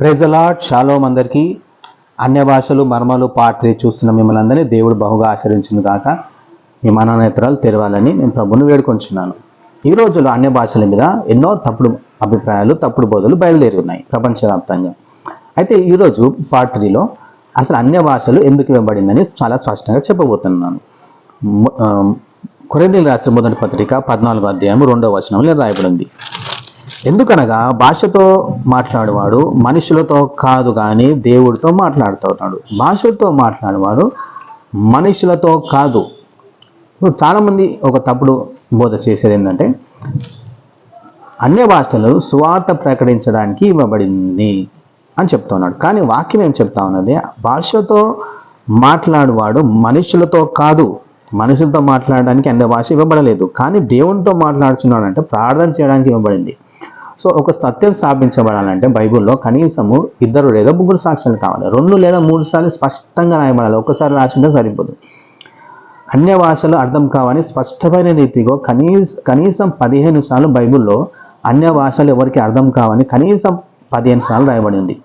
ప్రెజలాట్ shalom అందరికీ. అన్య భాషలు మర్మాలు పాత్రి చూస్తున్న మిమ్మల్ని అందరినీ దేవుడు బహుగా ఆచరించును కాక మీ మనోనేత్రాలు తెరవాలని నేను ప్రభుని వేడుకొంచున్నాను. ఈ రోజుల్లో అన్య భాషల మీద ఎన్నో తప్పుడు అభిప్రాయాలు తప్పుడు బోధలు బయలుదేరి ఉన్నాయి ప్రపంచవ్యాప్తంగా. అయితే ఈరోజు పార్ట్ త్రీలో అసలు అన్య భాషలు ఎందుకు ఇవ్వబడిందని చాలా స్పష్టంగా చెప్పబోతున్నాను. ము- ఆ, రాసిన మొదటి పత్రిక పద్నాలుగు అధ్యాయం రెండవ వచనంలో రాయబడింది. ఎందుకనగా భాషతో మాట్లాడేవాడు మనుషులతో కాదు కానీ దేవుడితో మాట్లాడుతున్నాడు భాషలతో మాట్లాడేవాడు మనుషులతో కాదు. చాలామంది ఒక తప్పుడు బోధ చేసేది ఏంటంటే అన్య భాషలు సువార్త ప్రకటించడానికి ఇవ్వబడింది అని చెప్తున్నాడు కానీ వాక్యం ఏం చెప్తా ఉన్నది? భాషతో మాట్లాడువాడు మనుషులతో కాదు. మనుషులతో మాట్లాడడానికి అన్య భాష ఇవ్వబడలేదు. కానీ దేవునితో మాట్లాడుతున్నాడు అంటే ప్రార్థన చేయడానికి ఇవ్వబడింది. సో ఒక సత్యం స్థాపించబడాలంటే బైబిల్లో కనీసము ఇద్దరు లేదా ముగ్గురు సాక్షులు కావాలి. రెండు లేదా మూడు సార్లు స్పష్టంగా రాయబడాలి. ఒకసారి రాసింటే సరిపోదు అన్య భాషలు అర్థం కావని స్పష్టమైన రీతిగా కనీస కనీసం పదిహేను సార్లు బైబిల్లో అన్య భాషలు ఎవరికి అర్థం కావని కనీసం పదిహేను సార్లు రాయబడింది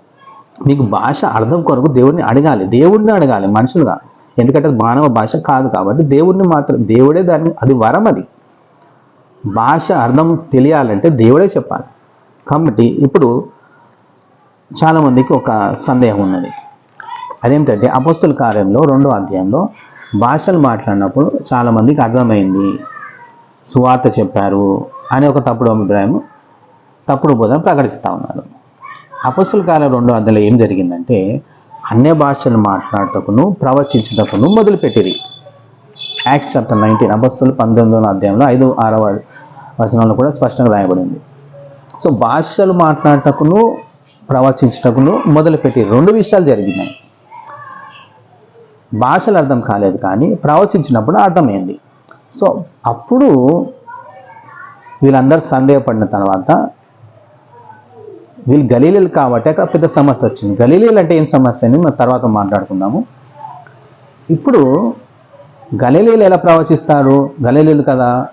మీకు భాష అర్థం కొరకు దేవుడిని అడగాలి. దేవుడిని అడగాలి. మనుషులుగా. ఎందుకంటే అది మానవ భాష కాదు కాబట్టి దేవుడిని మాత్రం దేవుడే దాన్ని అది వరం అది. భాష అర్థం తెలియాలంటే దేవుడే చెప్పాలి. కాబట్టి ఇప్పుడు చాలామందికి ఒక సందేహం ఉన్నది. అదేంటంటే అపస్తుల కార్యంలో రెండో అధ్యాయంలో భాషలు మాట్లాడినప్పుడు చాలామందికి అర్థమైంది. సువార్త చెప్పారు అనే ఒక తప్పుడు అభిప్రాయం తప్పుడు బోధన ప్రకటిస్తూ ఉన్నారు. అపస్తుల కార్యం రెండో అధ్యాయంలో ఏం జరిగిందంటే అన్య భాషలు మాట్లాడటకును ప్రవచించుటకును మొదలుపెట్టిరి. యాక్స్ చాప్టర్ నైన్టీన్ అపస్తులు పంతొమ్మిదో అధ్యాయంలో ఐదు ఆరవ వచనంలో కూడా స్పష్టంగా రాయబడింది. సో భాషలు మాట్లాడటకును ప్రవచించటకును మొదలుపెట్టి రెండు విషయాలు జరిగినాయి. భాషలు అర్థం కాలేదు కానీ ప్రవచించినప్పుడు అర్థమైంది. సో అప్పుడు వీళ్ళందరూ సందేహపడిన తర్వాత వీళ్ళు గలీలీలు కాబట్టి అక్కడ పెద్ద సమస్య వచ్చింది. గలీలీలు అంటే ఏం సమస్య అని మనం తర్వాత మాట్లాడుకుందాము. ఇప్పుడు గలీలీలు ఎలా ప్రవచిస్తారు? గలీలీలు కదా.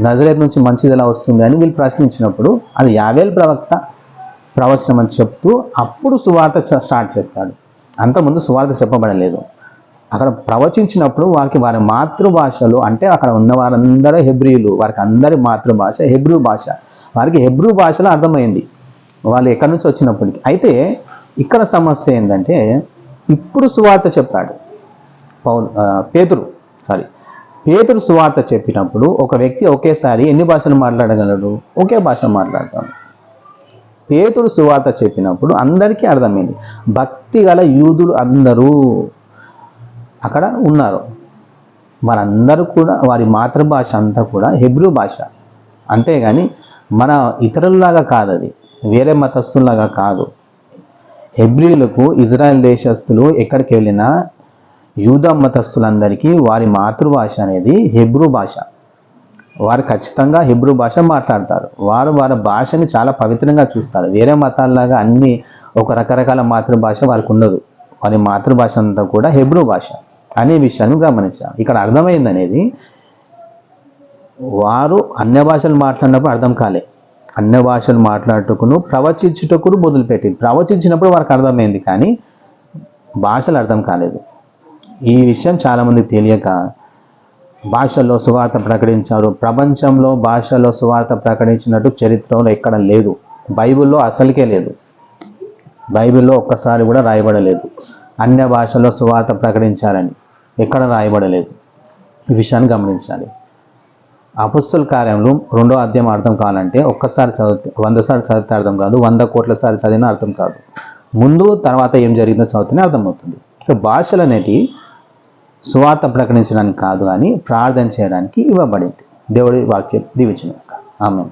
నజరేత్ నుంచి మంచిది ఎలా వస్తుంది అని వీళ్ళు ప్రశ్నించినప్పుడు అది యావేల్ ప్రవక్త ప్రవచనం అని చెప్తూ అప్పుడు సువార్త చ- స్టార్ట్ చేస్తాడు. అంతకుముందు సువార్త చెప్పబడలేదు. అక్కడ ప్రవచించినప్పుడు వారికి వారి మాతృభాషలో అంటే అక్కడ ఉన్న వారందరూ హెబ్రియులు వారికి అందరి మాతృభాష హెబ్రూ భాష. వారికి హెబ్రూ భాషలో అర్థమైంది. వాళ్ళు ఎక్కడి నుంచి వచ్చినప్పటికీ. అయితే ఇక్కడ సమస్య ఏంటంటే ఇప్పుడు సువార్త చెప్పాడు. పౌరు పేతురు సారీ పేతురు సువార్త చెప్పినప్పుడు ఒక వ్యక్తి ఒకేసారి ఎన్ని భాషలు మాట్లాడగలడు? ఒకే భాష మాట్లాడతాడు. పేతురు సువార్త చెప్పినప్పుడు అందరికీ అర్థమైంది. భక్తి గల యూదులు అందరూ అక్కడ ఉన్నారు. వారందరూ కూడా వారి మాతృభాష అంతా కూడా హెబ్రూ భాష. అంతేగాని మన ఇతరుల్లాగా కాదు అది. వేరే మతస్థుల్లాగా కాదు. హెబ్రియులకు ఇజ్రాయెల్ దేశస్తులు ఎక్కడికి వెళ్ళినా యూద మతస్థులందరికీ వారి మాతృభాష అనేది హెబ్రూ భాష. వారు ఖచ్చితంగా హెబ్రూ భాష మాట్లాడతారు. వారు వారి భాషని చాలా పవిత్రంగా చూస్తారు. వేరే మతాల్లాగా అన్ని ఒక రకరకాల మాతృభాష వారికి ఉండదు. వారి మాతృభాష అంతా కూడా హెబ్రూ భాష. అనే విషయాన్ని గమనించాం. ఇక్కడ అర్థమైంది అనేది వారు అన్య భాషలు మాట్లాడినప్పుడు అర్థం కాలే. అన్య భాషలు మాట్లాడుటకును ప్రవచించుటకును మొదలుపెట్టింది. ప్రవచించినప్పుడు వారికి అర్థమైంది కానీ భాషలు అర్థం కాలేదు. ఈ విషయం చాలామంది తెలియక భాషల్లో సువార్త ప్రకటించారు. ప్రపంచంలో భాషలో సువార్త ప్రకటించినట్టు చరిత్రలో ఎక్కడ లేదు. బైబిల్లో అసలుకే లేదు. బైబిల్లో ఒక్కసారి కూడా రాయబడలేదు. అన్య భాషలో సువార్త ప్రకటించారని ఎక్కడ రాయబడలేదు. ఈ విషయాన్ని గమనించాలి. అపుస్తుల కార్యంలో రెండో అధ్యాయం అర్థం కావాలంటే ఒక్కసారి చదివితే వంద సార్లు చదివితే అర్థం కాదు. వంద కోట్ల సార్లు చదివినా అర్థం కాదు. ముందు తర్వాత ఏం జరిగిందో చదివితేనే అర్థమవుతుంది. సో భాషలు అనేటివి సువార్త ప్రకటించడానికి కాదు కానీ ప్రార్థన చేయడానికి ఇవ్వబడింది. దేవుడి వాక్యం దీవించిన ఆమె